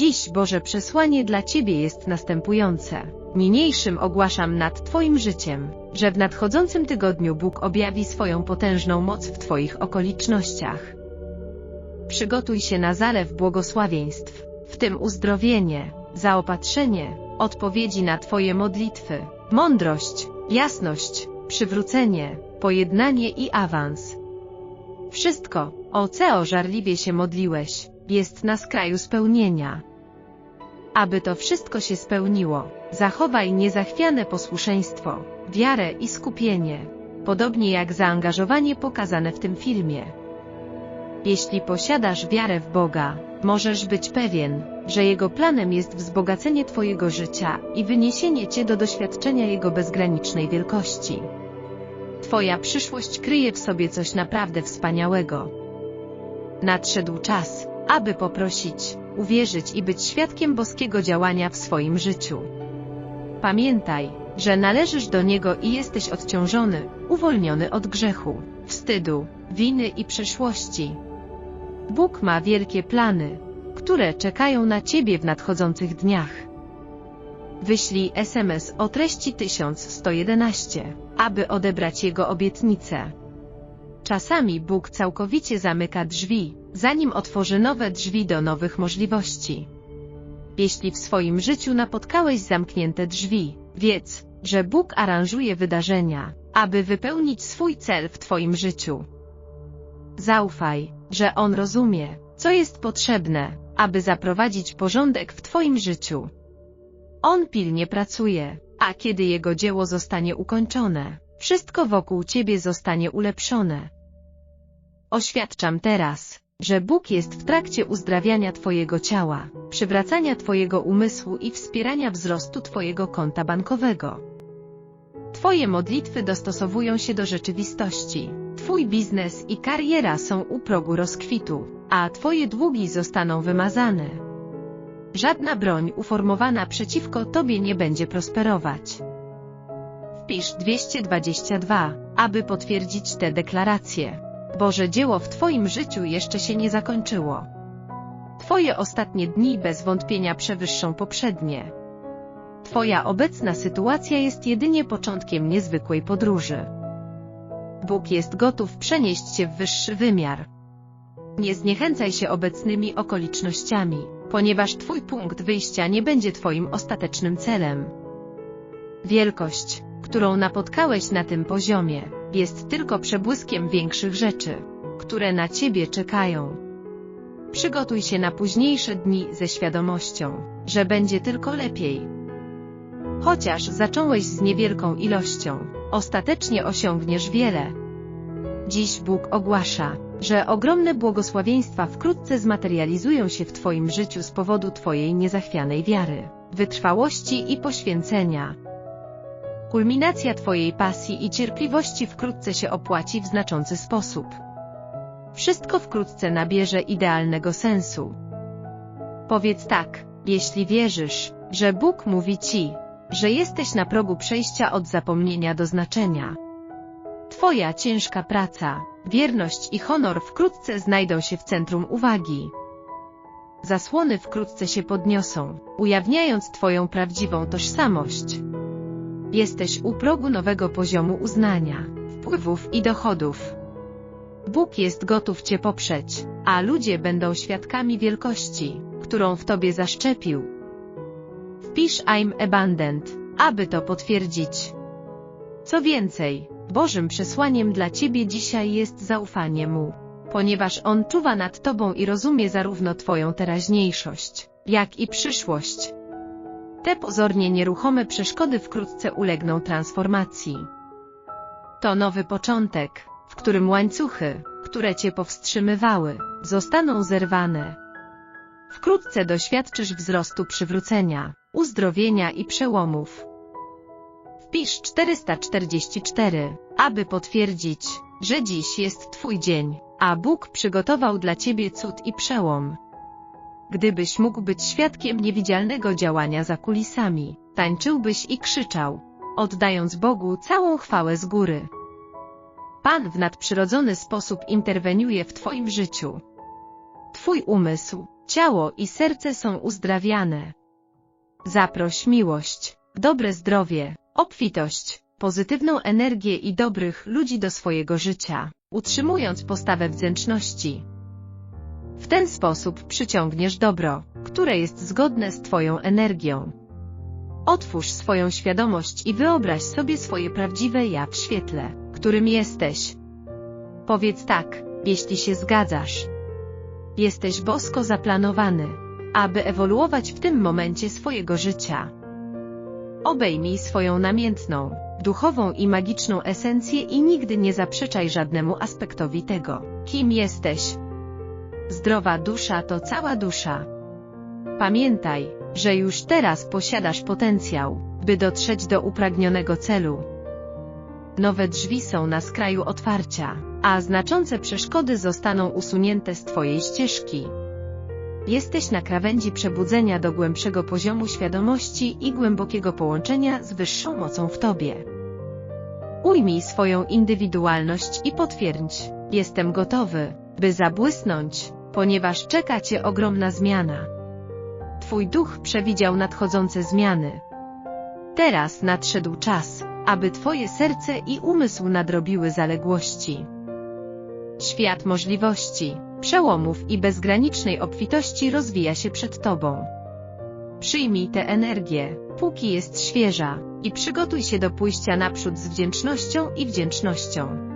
Dziś Boże przesłanie dla Ciebie jest następujące. Niniejszym ogłaszam nad Twoim życiem, że w nadchodzącym tygodniu Bóg objawi swoją potężną moc w Twoich okolicznościach. Przygotuj się na zalew błogosławieństw, w tym uzdrowienie, zaopatrzenie, odpowiedzi na Twoje modlitwy, mądrość, jasność, przywrócenie, pojednanie i awans. Wszystko, o co żarliwie się modliłeś, jest na skraju spełnienia. Aby to wszystko się spełniło, zachowaj niezachwiane posłuszeństwo, wiarę i skupienie, podobnie jak zaangażowanie pokazane w tym filmie. Jeśli posiadasz wiarę w Boga, możesz być pewien, że Jego planem jest wzbogacenie Twojego życia i wyniesienie Cię do doświadczenia Jego bezgranicznej wielkości. Twoja przyszłość kryje w sobie coś naprawdę wspaniałego. Nadszedł czas, aby poprosić, uwierzyć i być świadkiem boskiego działania w swoim życiu. Pamiętaj, że należysz do Niego i jesteś odciążony, uwolniony od grzechu, wstydu, winy i przeszłości. Bóg ma wielkie plany, które czekają na Ciebie w nadchodzących dniach. Wyślij SMS o treści 1111, aby odebrać Jego obietnicę. Czasami Bóg całkowicie zamyka drzwi, zanim otworzy nowe drzwi do nowych możliwości. Jeśli w swoim życiu napotkałeś zamknięte drzwi, wiedz, że Bóg aranżuje wydarzenia, aby wypełnić swój cel w Twoim życiu. Zaufaj, że On rozumie, co jest potrzebne, aby zaprowadzić porządek w Twoim życiu. On pilnie pracuje, a kiedy Jego dzieło zostanie ukończone, wszystko wokół Ciebie zostanie ulepszone. Oświadczam teraz, że Bóg jest w trakcie uzdrawiania Twojego ciała, przywracania Twojego umysłu i wspierania wzrostu Twojego konta bankowego. Twoje modlitwy dostosowują się do rzeczywistości. Twój biznes i kariera są u progu rozkwitu, a Twoje długi zostaną wymazane. Żadna broń uformowana przeciwko Tobie nie będzie prosperować. Wpisz 222, aby potwierdzić te deklaracje. Boże dzieło w Twoim życiu jeszcze się nie zakończyło. Twoje ostatnie dni bez wątpienia przewyższą poprzednie. Twoja obecna sytuacja jest jedynie początkiem niezwykłej podróży. Bóg jest gotów przenieść Cię w wyższy wymiar. Nie zniechęcaj się obecnymi okolicznościami, ponieważ Twój punkt wyjścia nie będzie Twoim ostatecznym celem. Wielkość, którą napotkałeś na tym poziomie, jest tylko przebłyskiem większych rzeczy, które na Ciebie czekają. Przygotuj się na późniejsze dni ze świadomością, że będzie tylko lepiej. Chociaż zacząłeś z niewielką ilością, ostatecznie osiągniesz wiele. Dziś Bóg ogłasza, że ogromne błogosławieństwa wkrótce zmaterializują się w Twoim życiu z powodu Twojej niezachwianej wiary, wytrwałości i poświęcenia. Kulminacja Twojej pasji i cierpliwości wkrótce się opłaci w znaczący sposób. Wszystko wkrótce nabierze idealnego sensu. Powiedz tak, jeśli wierzysz, że Bóg mówi Ci, że jesteś na progu przejścia od zapomnienia do znaczenia. Twoja ciężka praca, wierność i honor wkrótce znajdą się w centrum uwagi. Zasłony wkrótce się podniosą, ujawniając Twoją prawdziwą tożsamość. Jesteś u progu nowego poziomu uznania, wpływów i dochodów. Bóg jest gotów Cię poprzeć, a ludzie będą świadkami wielkości, którą w Tobie zaszczepił. Wpisz I'm abundant, aby to potwierdzić. Co więcej, Bożym przesłaniem dla Ciebie dzisiaj jest zaufanie Mu, ponieważ On czuwa nad Tobą i rozumie zarówno Twoją teraźniejszość, jak i przyszłość. Te pozornie nieruchome przeszkody wkrótce ulegną transformacji. To nowy początek, w którym łańcuchy, które Cię powstrzymywały, zostaną zerwane. Wkrótce doświadczysz wzrostu przywrócenia, uzdrowienia i przełomów. Wpisz 444, aby potwierdzić, że dziś jest Twój dzień, a Bóg przygotował dla Ciebie cud i przełom. Gdybyś mógł być świadkiem niewidzialnego działania za kulisami, tańczyłbyś i krzyczał, oddając Bogu całą chwałę z góry. Pan w nadprzyrodzony sposób interweniuje w Twoim życiu. Twój umysł, ciało i serce są uzdrawiane. Zaproś miłość, dobre zdrowie, obfitość, pozytywną energię i dobrych ludzi do swojego życia, utrzymując postawę wdzięczności. Ten sposób przyciągniesz dobro, które jest zgodne z Twoją energią. Otwórz swoją świadomość i wyobraź sobie swoje prawdziwe ja w świetle, którym jesteś. Powiedz tak, jeśli się zgadzasz. Jesteś bosko zaplanowany, aby ewoluować w tym momencie swojego życia. Obejmij swoją namiętną, duchową i magiczną esencję i nigdy nie zaprzeczaj żadnemu aspektowi tego, kim jesteś. Zdrowa dusza to cała dusza. Pamiętaj, że już teraz posiadasz potencjał, by dotrzeć do upragnionego celu. Nowe drzwi są na skraju otwarcia, a znaczące przeszkody zostaną usunięte z Twojej ścieżki. Jesteś na krawędzi przebudzenia do głębszego poziomu świadomości i głębokiego połączenia z wyższą mocą w Tobie. Ujmij swoją indywidualność i potwierdź, jestem gotowy, by zabłysnąć, ponieważ czeka Cię ogromna zmiana. Twój duch przewidział nadchodzące zmiany. Teraz nadszedł czas, aby Twoje serce i umysł nadrobiły zaległości. Świat możliwości, przełomów i bezgranicznej obfitości rozwija się przed Tobą. Przyjmij tę energię, póki jest świeża, i przygotuj się do pójścia naprzód z wdzięcznością i wdzięcznością.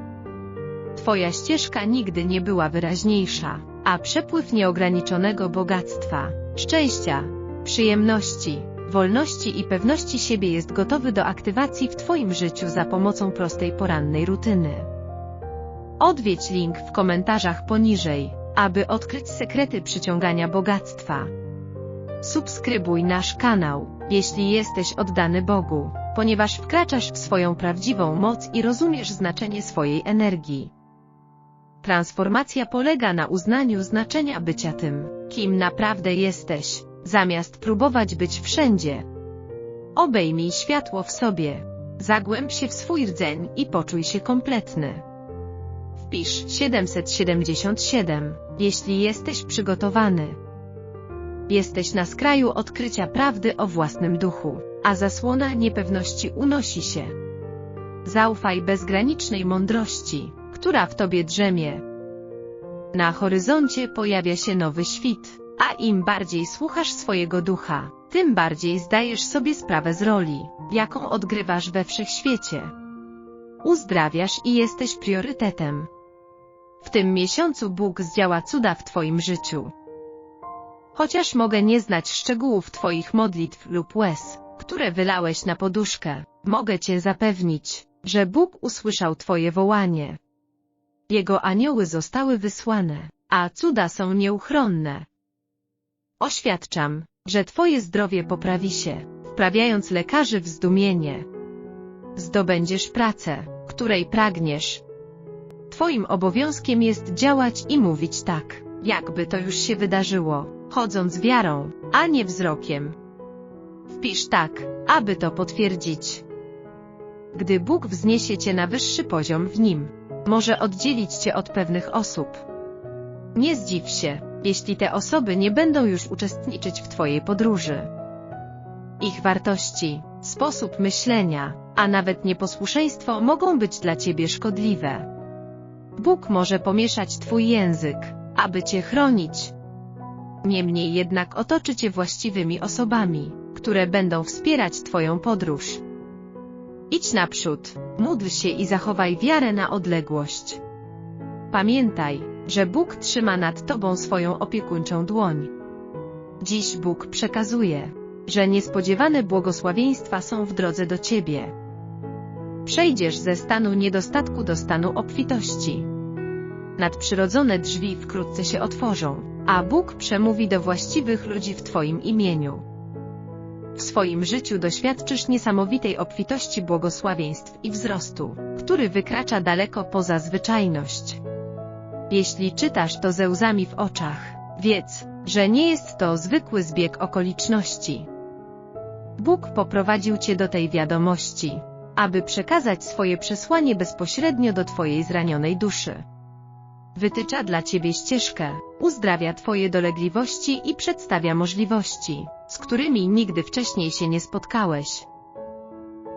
Twoja ścieżka nigdy nie była wyraźniejsza, a przepływ nieograniczonego bogactwa, szczęścia, przyjemności, wolności i pewności siebie jest gotowy do aktywacji w Twoim życiu za pomocą prostej porannej rutyny. Odwiedź link w komentarzach poniżej, aby odkryć sekrety przyciągania bogactwa. Subskrybuj nasz kanał, jeśli jesteś oddany Bogu, ponieważ wkraczasz w swoją prawdziwą moc i rozumiesz znaczenie swojej energii. Transformacja polega na uznaniu znaczenia bycia tym, kim naprawdę jesteś, zamiast próbować być wszędzie. Obejmij światło w sobie. Zagłęb się w swój rdzeń i poczuj się kompletny. Wpisz 777, jeśli jesteś przygotowany. Jesteś na skraju odkrycia prawdy o własnym duchu, a zasłona niepewności unosi się. Zaufaj bezgranicznej mądrości, która w tobie drzemie. Na horyzoncie pojawia się nowy świt, a im bardziej słuchasz swojego ducha, tym bardziej zdajesz sobie sprawę z roli, jaką odgrywasz we wszechświecie. Uzdrawiasz i jesteś priorytetem. W tym miesiącu Bóg zdziała cuda w Twoim życiu. Chociaż mogę nie znać szczegółów Twoich modlitw lub łez, które wylałeś na poduszkę, mogę Cię zapewnić, że Bóg usłyszał Twoje wołanie. Jego anioły zostały wysłane, a cuda są nieuchronne. Oświadczam, że Twoje zdrowie poprawi się, wprawiając lekarzy w zdumienie. Zdobędziesz pracę, której pragniesz. Twoim obowiązkiem jest działać i mówić tak, jakby to już się wydarzyło, chodząc wiarą, a nie wzrokiem. Wpisz tak, aby to potwierdzić. Gdy Bóg wzniesie Cię na wyższy poziom w Nim, może oddzielić Cię od pewnych osób. Nie zdziw się, jeśli te osoby nie będą już uczestniczyć w Twojej podróży. Ich wartości, sposób myślenia, a nawet nieposłuszeństwo mogą być dla Ciebie szkodliwe. Bóg może pomieszać Twój język, aby Cię chronić. Niemniej jednak otoczy Cię właściwymi osobami, które będą wspierać Twoją podróż. Idź naprzód, módl się i zachowaj wiarę na odległość. Pamiętaj, że Bóg trzyma nad Tobą swoją opiekuńczą dłoń. Dziś Bóg przekazuje, że niespodziewane błogosławieństwa są w drodze do Ciebie. Przejdziesz ze stanu niedostatku do stanu obfitości. Nadprzyrodzone drzwi wkrótce się otworzą, a Bóg przemówi do właściwych ludzi w Twoim imieniu. W swoim życiu doświadczysz niesamowitej obfitości błogosławieństw i wzrostu, który wykracza daleko poza zwyczajność. Jeśli czytasz to ze łzami w oczach, wiedz, że nie jest to zwykły zbieg okoliczności. Bóg poprowadził Cię do tej wiadomości, aby przekazać swoje przesłanie bezpośrednio do Twojej zranionej duszy. Wytycza dla ciebie ścieżkę, uzdrawia twoje dolegliwości i przedstawia możliwości, z którymi nigdy wcześniej się nie spotkałeś.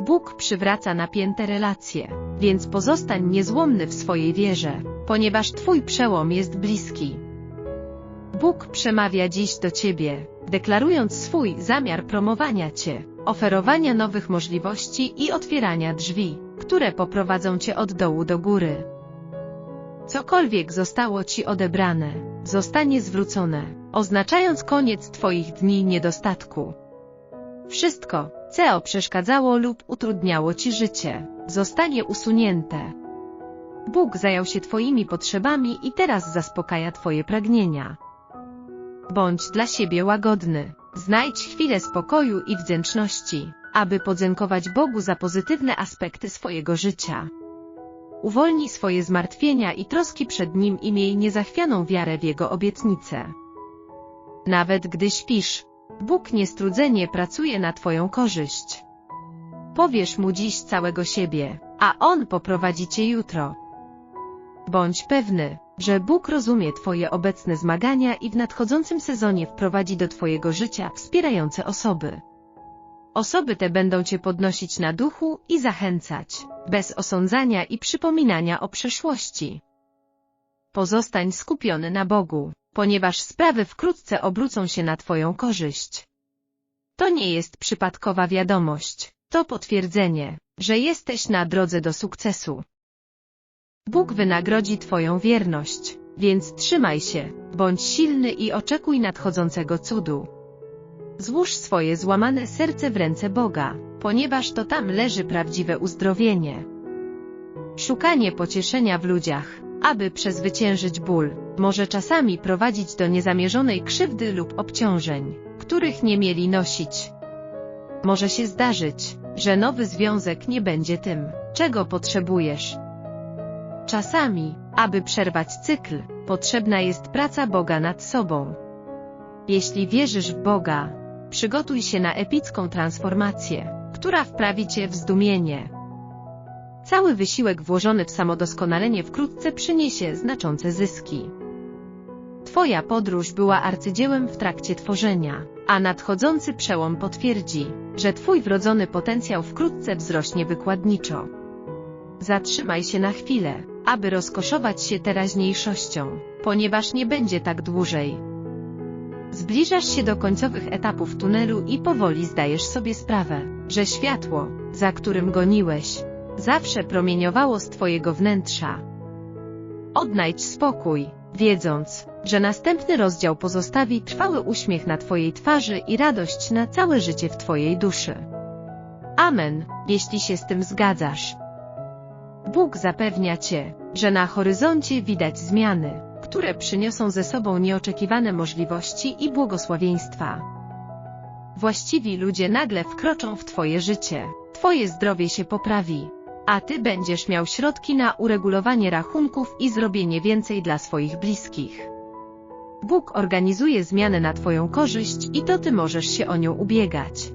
Bóg przywraca napięte relacje, więc pozostań niezłomny w swojej wierze, ponieważ twój przełom jest bliski. Bóg przemawia dziś do ciebie, deklarując swój zamiar promowania cię, oferowania nowych możliwości i otwierania drzwi, które poprowadzą cię od dołu do góry. Cokolwiek zostało ci odebrane, zostanie zwrócone, oznaczając koniec twoich dni niedostatku. Wszystko, co przeszkadzało lub utrudniało ci życie, zostanie usunięte. Bóg zajął się twoimi potrzebami i teraz zaspokaja twoje pragnienia. Bądź dla siebie łagodny. Znajdź chwilę spokoju i wdzięczności, aby podziękować Bogu za pozytywne aspekty swojego życia. Uwolnij swoje zmartwienia i troski przed Nim i miej niezachwianą wiarę w Jego obietnice. Nawet gdy śpisz, Bóg niestrudzenie pracuje na Twoją korzyść. Powiesz Mu dziś całego siebie, a On poprowadzi Cię jutro. Bądź pewny, że Bóg rozumie Twoje obecne zmagania i w nadchodzącym sezonie wprowadzi do Twojego życia wspierające osoby. Osoby te będą Cię podnosić na duchu i zachęcać, bez osądzania i przypominania o przeszłości. Pozostań skupiony na Bogu, ponieważ sprawy wkrótce obrócą się na Twoją korzyść. To nie jest przypadkowa wiadomość, to potwierdzenie, że jesteś na drodze do sukcesu. Bóg wynagrodzi Twoją wierność, więc trzymaj się, bądź silny i oczekuj nadchodzącego cudu. Złóż swoje złamane serce w ręce Boga, ponieważ to tam leży prawdziwe uzdrowienie. Szukanie pocieszenia w ludziach, aby przezwyciężyć ból, może czasami prowadzić do niezamierzonej krzywdy lub obciążeń, których nie mieli nosić. Może się zdarzyć, że nowy związek nie będzie tym, czego potrzebujesz, Czasami, aby przerwać cykl, potrzebna jest praca Boga nad sobą. Jeśli wierzysz w Boga, przygotuj się na epicką transformację, która wprawi cię w zdumienie. Cały wysiłek włożony w samodoskonalenie wkrótce przyniesie znaczące zyski. Twoja podróż była arcydziełem w trakcie tworzenia, a nadchodzący przełom potwierdzi, że Twój wrodzony potencjał wkrótce wzrośnie wykładniczo. Zatrzymaj się na chwilę, aby rozkoszować się teraźniejszością, ponieważ nie będzie tak dłużej. Zbliżasz się do końcowych etapów tunelu i powoli zdajesz sobie sprawę, że światło, za którym goniłeś, zawsze promieniowało z Twojego wnętrza. Odnajdź spokój, wiedząc, że następny rozdział pozostawi trwały uśmiech na Twojej twarzy i radość na całe życie w Twojej duszy. Amen, jeśli się z tym zgadzasz. Bóg zapewnia Cię, że na horyzoncie widać zmiany, które przyniosą ze sobą nieoczekiwane możliwości i błogosławieństwa. Właściwi ludzie nagle wkroczą w Twoje życie, Twoje zdrowie się poprawi, a Ty będziesz miał środki na uregulowanie rachunków i zrobienie więcej dla swoich bliskich. Bóg organizuje zmianę na Twoją korzyść i to Ty możesz się o nią ubiegać.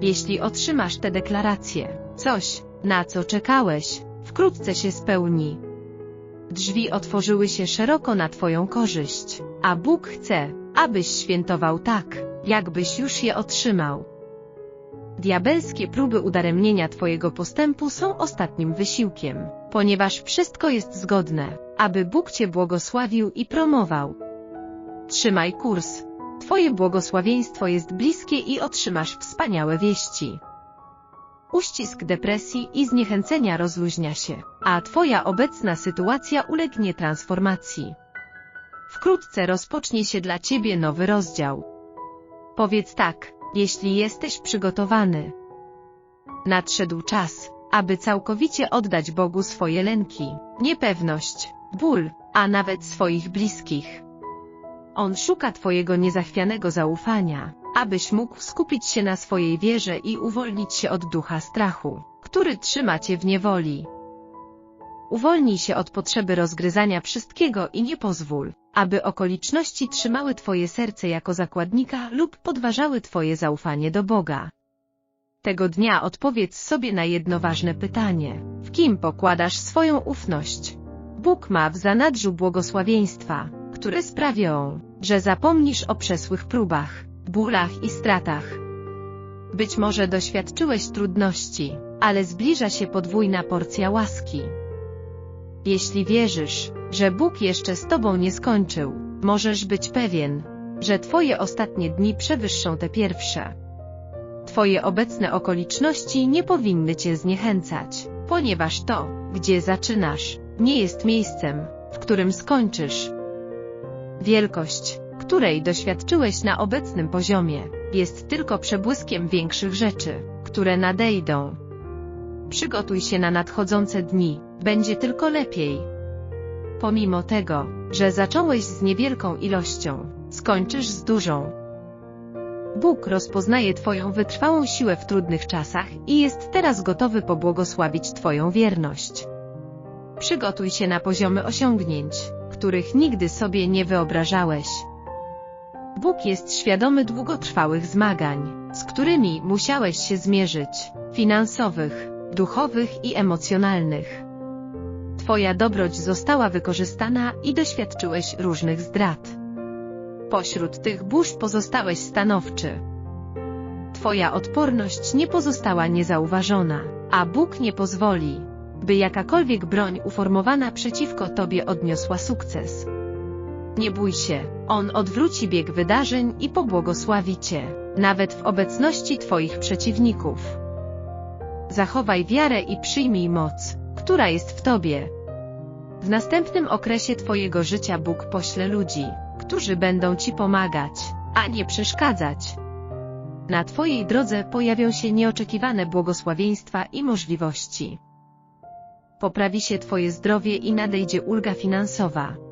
Jeśli otrzymasz te deklaracje, coś, na co czekałeś, wkrótce się spełni. Drzwi otworzyły się szeroko na Twoją korzyść, a Bóg chce, abyś świętował tak, jakbyś już je otrzymał. Diabelskie próby udaremnienia Twojego postępu są ostatnim wysiłkiem, ponieważ wszystko jest zgodne, aby Bóg Cię błogosławił i promował. Trzymaj kurs. Twoje błogosławieństwo jest bliskie i otrzymasz wspaniałe wieści. Uścisk depresji i zniechęcenia rozluźnia się, a Twoja obecna sytuacja ulegnie transformacji. Wkrótce rozpocznie się dla Ciebie nowy rozdział. Powiedz tak, jeśli jesteś przygotowany. Nadszedł czas, aby całkowicie oddać Bogu swoje lęki, niepewność, ból, a nawet swoich bliskich. On szuka Twojego niezachwianego zaufania, abyś mógł skupić się na swojej wierze i uwolnić się od ducha strachu, który trzyma cię w niewoli. Uwolnij się od potrzeby rozgryzania wszystkiego i nie pozwól, aby okoliczności trzymały Twoje serce jako zakładnika lub podważały Twoje zaufanie do Boga. Tego dnia odpowiedz sobie na jedno ważne pytanie. W kim pokładasz swoją ufność? Bóg ma w zanadrzu błogosławieństwa, które sprawią, że zapomnisz o przesłych próbach, bólach i stratach. Być może doświadczyłeś trudności, ale zbliża się podwójna porcja łaski. Jeśli wierzysz, że Bóg jeszcze z Tobą nie skończył, możesz być pewien, że Twoje ostatnie dni przewyższą te pierwsze. Twoje obecne okoliczności nie powinny Cię zniechęcać, ponieważ to, gdzie zaczynasz, nie jest miejscem, w którym skończysz. Wielkość, której doświadczyłeś na obecnym poziomie, jest tylko przebłyskiem większych rzeczy, które nadejdą. Przygotuj się na nadchodzące dni, będzie tylko lepiej. Pomimo tego, że zacząłeś z niewielką ilością, skończysz z dużą. Bóg rozpoznaje Twoją wytrwałą siłę w trudnych czasach i jest teraz gotowy pobłogosławić Twoją wierność. Przygotuj się na poziomy osiągnięć, których nigdy sobie nie wyobrażałeś. Bóg jest świadomy długotrwałych zmagań, z którymi musiałeś się zmierzyć, finansowych, duchowych i emocjonalnych. Twoja dobroć została wykorzystana i doświadczyłeś różnych zdrad. Pośród tych burz pozostałeś stanowczy. Twoja odporność nie pozostała niezauważona, a Bóg nie pozwoli, by jakakolwiek broń uformowana przeciwko Tobie odniosła sukces. Nie bój się, On odwróci bieg wydarzeń i pobłogosławi Cię, nawet w obecności Twoich przeciwników. Zachowaj wiarę i przyjmij moc, która jest w Tobie. W następnym okresie Twojego życia Bóg pośle ludzi, którzy będą Ci pomagać, a nie przeszkadzać. Na Twojej drodze pojawią się nieoczekiwane błogosławieństwa i możliwości. Poprawi się Twoje zdrowie i nadejdzie ulga finansowa.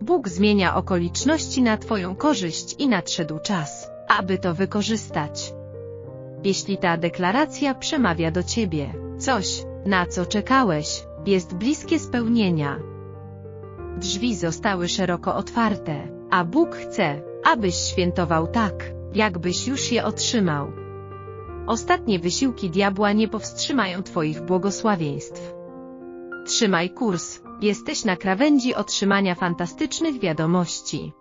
Bóg zmienia okoliczności na Twoją korzyść i nadszedł czas, aby to wykorzystać. Jeśli ta deklaracja przemawia do Ciebie, coś, na co czekałeś, jest bliskie spełnienia. Drzwi zostały szeroko otwarte, a Bóg chce, abyś świętował tak, jakbyś już je otrzymał. Ostatnie wysiłki diabła nie powstrzymają Twoich błogosławieństw. Trzymaj kurs, jesteś na krawędzi otrzymania fantastycznych wiadomości.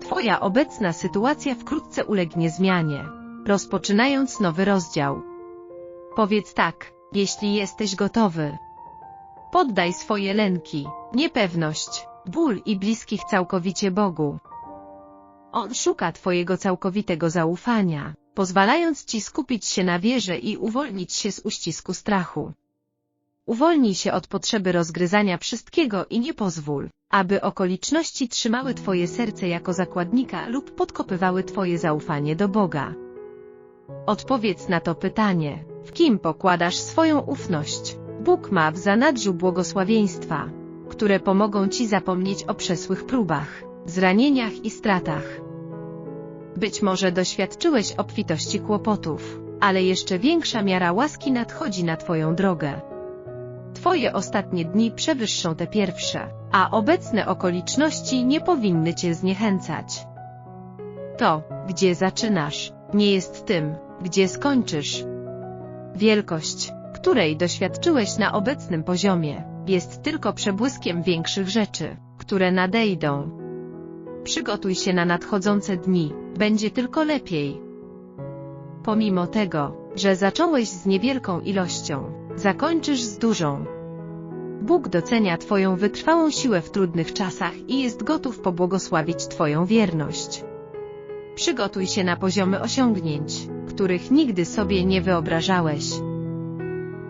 Twoja obecna sytuacja wkrótce ulegnie zmianie, rozpoczynając nowy rozdział. Powiedz tak, jeśli jesteś gotowy. Poddaj swoje lęki, niepewność, ból i bliskich całkowicie Bogu. On szuka Twojego całkowitego zaufania, pozwalając Ci skupić się na wierze i uwolnić się z uścisku strachu. Uwolnij się od potrzeby rozgryzania wszystkiego i nie pozwól, aby okoliczności trzymały Twoje serce jako zakładnika lub podkopywały Twoje zaufanie do Boga. Odpowiedz na to pytanie, w kim pokładasz swoją ufność? Bóg ma w zanadrzu błogosławieństwa, które pomogą Ci zapomnieć o przesłych próbach, zranieniach i stratach. Być może doświadczyłeś obfitości kłopotów, ale jeszcze większa miara łaski nadchodzi na Twoją drogę. Twoje ostatnie dni przewyższą te pierwsze, a obecne okoliczności nie powinny Cię zniechęcać. To, gdzie zaczynasz, nie jest tym, gdzie skończysz. Wielkość, której doświadczyłeś na obecnym poziomie, jest tylko przebłyskiem większych rzeczy, które nadejdą. Przygotuj się na nadchodzące dni, będzie tylko lepiej. Pomimo tego, że zacząłeś z niewielką ilością, zakończysz z dużą. Bóg docenia Twoją wytrwałą siłę w trudnych czasach i jest gotów pobłogosławić Twoją wierność. Przygotuj się na poziomy osiągnięć, których nigdy sobie nie wyobrażałeś.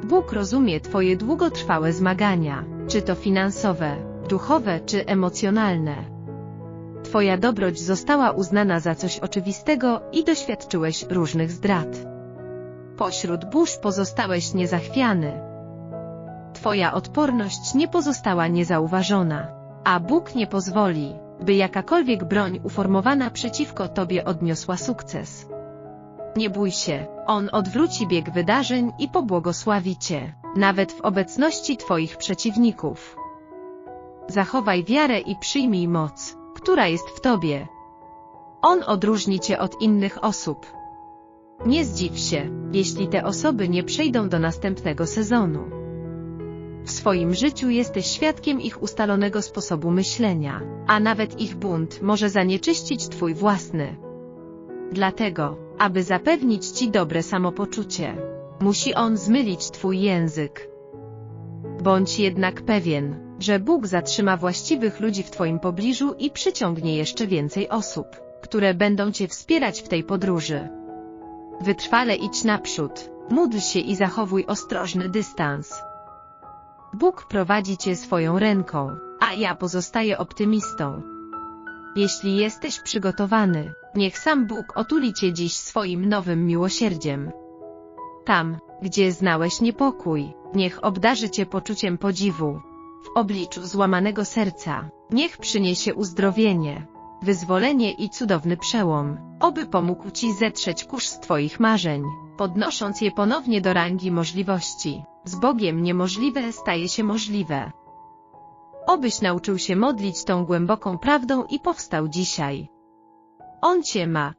Bóg rozumie Twoje długotrwałe zmagania, czy to finansowe, duchowe czy emocjonalne. Twoja dobroć została uznana za coś oczywistego i doświadczyłeś różnych zdrad. Pośród burz pozostałeś niezachwiany. Twoja odporność nie pozostała niezauważona, a Bóg nie pozwoli, by jakakolwiek broń uformowana przeciwko Tobie odniosła sukces. Nie bój się, On odwróci bieg wydarzeń i pobłogosławi Cię, nawet w obecności Twoich przeciwników. Zachowaj wiarę i przyjmij moc, która jest w Tobie. On odróżni Cię od innych osób. Nie zdziw się, jeśli te osoby nie przejdą do następnego sezonu. W swoim życiu jesteś świadkiem ich ustalonego sposobu myślenia, a nawet ich bunt może zanieczyścić twój własny. Dlatego, aby zapewnić ci dobre samopoczucie, musi on zmylić twój język. Bądź jednak pewien, że Bóg zatrzyma właściwych ludzi w twoim pobliżu i przyciągnie jeszcze więcej osób, które będą cię wspierać w tej podróży. Wytrwale idź naprzód, módl się i zachowuj ostrożny dystans. Bóg prowadzi cię swoją ręką, a ja pozostaję optymistą. Jeśli jesteś przygotowany, niech sam Bóg otuli cię dziś swoim nowym miłosierdziem. Tam, gdzie znałeś niepokój, niech obdarzy cię poczuciem podziwu. W obliczu złamanego serca, niech przyniesie uzdrowienie, wyzwolenie i cudowny przełom, oby pomógł ci zetrzeć kurz z twoich marzeń, podnosząc je ponownie do rangi możliwości. Z Bogiem niemożliwe staje się możliwe. Obyś nauczył się modlić tą głęboką prawdą i powstał dzisiaj. On cię ma.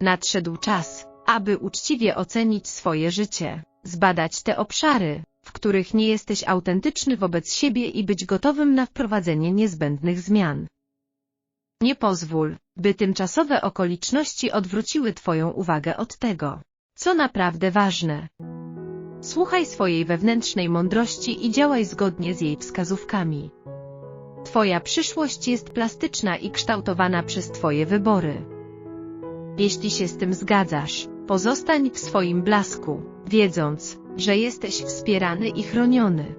Nadszedł czas, aby uczciwie ocenić swoje życie, zbadać te obszary, w których nie jesteś autentyczny wobec siebie i być gotowym na wprowadzenie niezbędnych zmian. Nie pozwól, by tymczasowe okoliczności odwróciły Twoją uwagę od tego, co naprawdę ważne. Słuchaj swojej wewnętrznej mądrości i działaj zgodnie z jej wskazówkami. Twoja przyszłość jest plastyczna i kształtowana przez Twoje wybory. Jeśli się z tym zgadzasz, pozostań w swoim blasku, wiedząc, że jesteś wspierany i chroniony.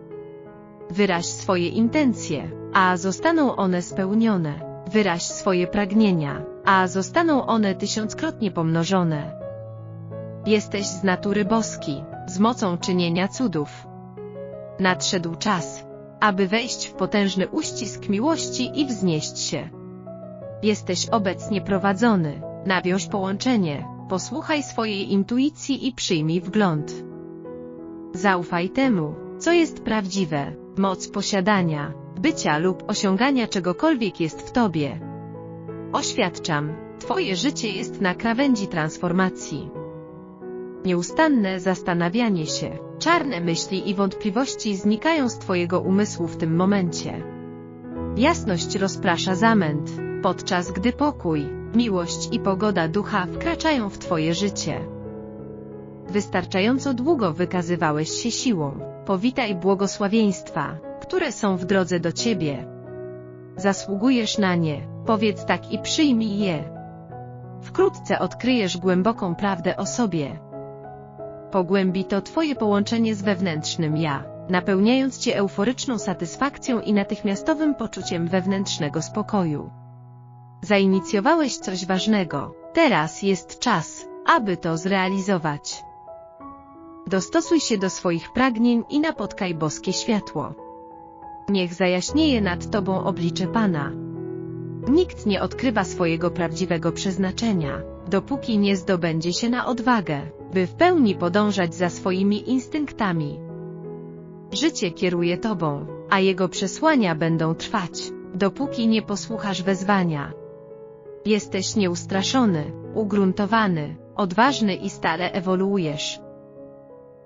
Wyraź swoje intencje, a zostaną one spełnione. Wyraź swoje pragnienia, a zostaną one tysiąckrotnie pomnożone. Jesteś z natury boski, z mocą czynienia cudów. Nadszedł czas, aby wejść w potężny uścisk miłości i wznieść się. Jesteś obecnie prowadzony, nawiąż połączenie, posłuchaj swojej intuicji i przyjmij wgląd. Zaufaj temu, co jest prawdziwe, moc posiadania, bycia lub osiągania czegokolwiek jest w Tobie. Oświadczam, Twoje życie jest na krawędzi transformacji. Nieustanne zastanawianie się, czarne myśli i wątpliwości znikają z Twojego umysłu w tym momencie. Jasność rozprasza zamęt, podczas gdy pokój, miłość i pogoda ducha wkraczają w Twoje życie. Wystarczająco długo wykazywałeś się siłą. Powitaj błogosławieństwa, które są w drodze do Ciebie. Zasługujesz na nie, powiedz tak i przyjmij je. Wkrótce odkryjesz głęboką prawdę o sobie. Pogłębi to Twoje połączenie z wewnętrznym ja, napełniając Cię euforyczną satysfakcją i natychmiastowym poczuciem wewnętrznego spokoju. Zainicjowałeś coś ważnego, teraz jest czas, aby to zrealizować. Dostosuj się do swoich pragnień i napotkaj boskie światło. Niech zajaśnieje nad Tobą oblicze Pana. Nikt nie odkrywa swojego prawdziwego przeznaczenia, dopóki nie zdobędzie się na odwagę, by w pełni podążać za swoimi instynktami. Życie kieruje Tobą, a jego przesłania będą trwać, dopóki nie posłuchasz wezwania. Jesteś nieustraszony, ugruntowany, odważny i stale ewoluujesz.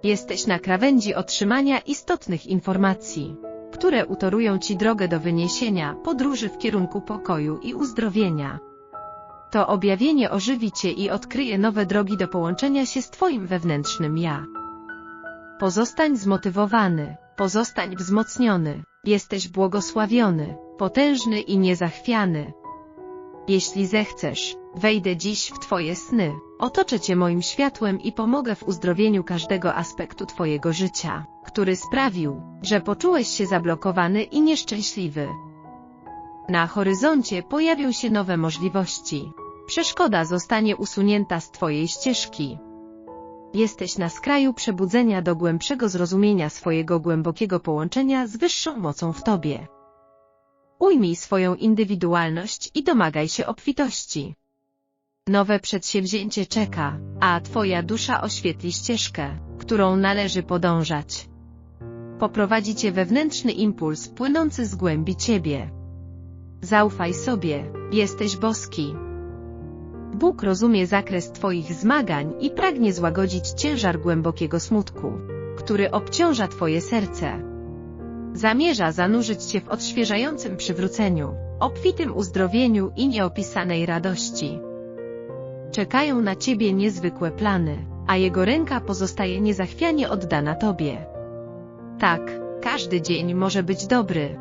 Jesteś na krawędzi otrzymania istotnych informacji, które utorują Ci drogę do wyniesienia podróży w kierunku pokoju i uzdrowienia. To objawienie ożywi Cię i odkryje nowe drogi do połączenia się z Twoim wewnętrznym ja. Pozostań zmotywowany, pozostań wzmocniony, jesteś błogosławiony, potężny i niezachwiany. Jeśli zechcesz, wejdę dziś w Twoje sny, otoczę Cię moim światłem i pomogę w uzdrowieniu każdego aspektu Twojego życia, który sprawił, że poczułeś się zablokowany i nieszczęśliwy. Na horyzoncie pojawią się nowe możliwości. Przeszkoda zostanie usunięta z Twojej ścieżki. Jesteś na skraju przebudzenia do głębszego zrozumienia swojego głębokiego połączenia z wyższą mocą w Tobie. Ujmij swoją indywidualność i domagaj się obfitości. Nowe przedsięwzięcie czeka, a Twoja dusza oświetli ścieżkę, którą należy podążać. Poprowadzi Cię wewnętrzny impuls płynący z głębi Ciebie. Zaufaj sobie, jesteś boski. Bóg rozumie zakres Twoich zmagań i pragnie złagodzić ciężar głębokiego smutku, który obciąża Twoje serce. Zamierza zanurzyć Cię w odświeżającym przywróceniu, obfitym uzdrowieniu i nieopisanej radości. Czekają na Ciebie niezwykłe plany, a Jego ręka pozostaje niezachwianie oddana Tobie. Tak, każdy dzień może być dobry.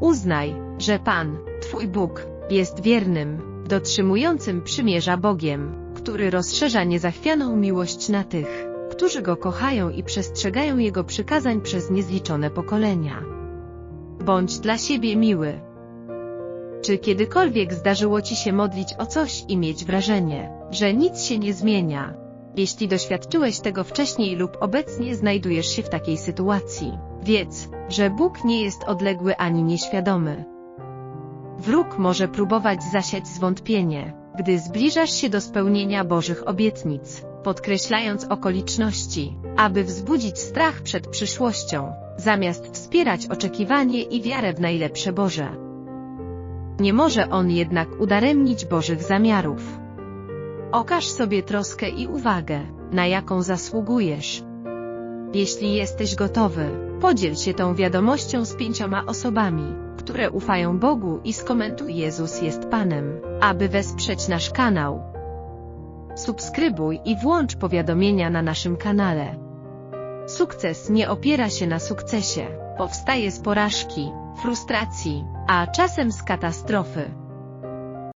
Uznaj, że Pan, Twój Bóg, jest wiernym, dotrzymującym przymierza Bogiem, który rozszerza niezachwianą miłość na tych, którzy Go kochają i przestrzegają Jego przykazań przez niezliczone pokolenia. Bądź dla siebie miły. Czy kiedykolwiek zdarzyło Ci się modlić o coś i mieć wrażenie, że nic się nie zmienia? Jeśli doświadczyłeś tego wcześniej lub obecnie znajdujesz się w takiej sytuacji, wiedz, że Bóg nie jest odległy ani nieświadomy. Wróg może próbować zasiać zwątpienie, gdy zbliżasz się do spełnienia Bożych obietnic, podkreślając okoliczności, aby wzbudzić strach przed przyszłością, zamiast wspierać oczekiwanie i wiarę w najlepsze Boże. Nie może on jednak udaremnić Bożych zamiarów. Okaż sobie troskę i uwagę, na jaką zasługujesz. Jeśli jesteś gotowy, podziel się tą wiadomością z pięcioma osobami, które ufają Bogu i skomentuj Jezus jest Panem, aby wesprzeć nasz kanał. Subskrybuj i włącz powiadomienia na naszym kanale. Sukces nie opiera się na sukcesie, powstaje z porażki, frustracji, a czasem z katastrofy.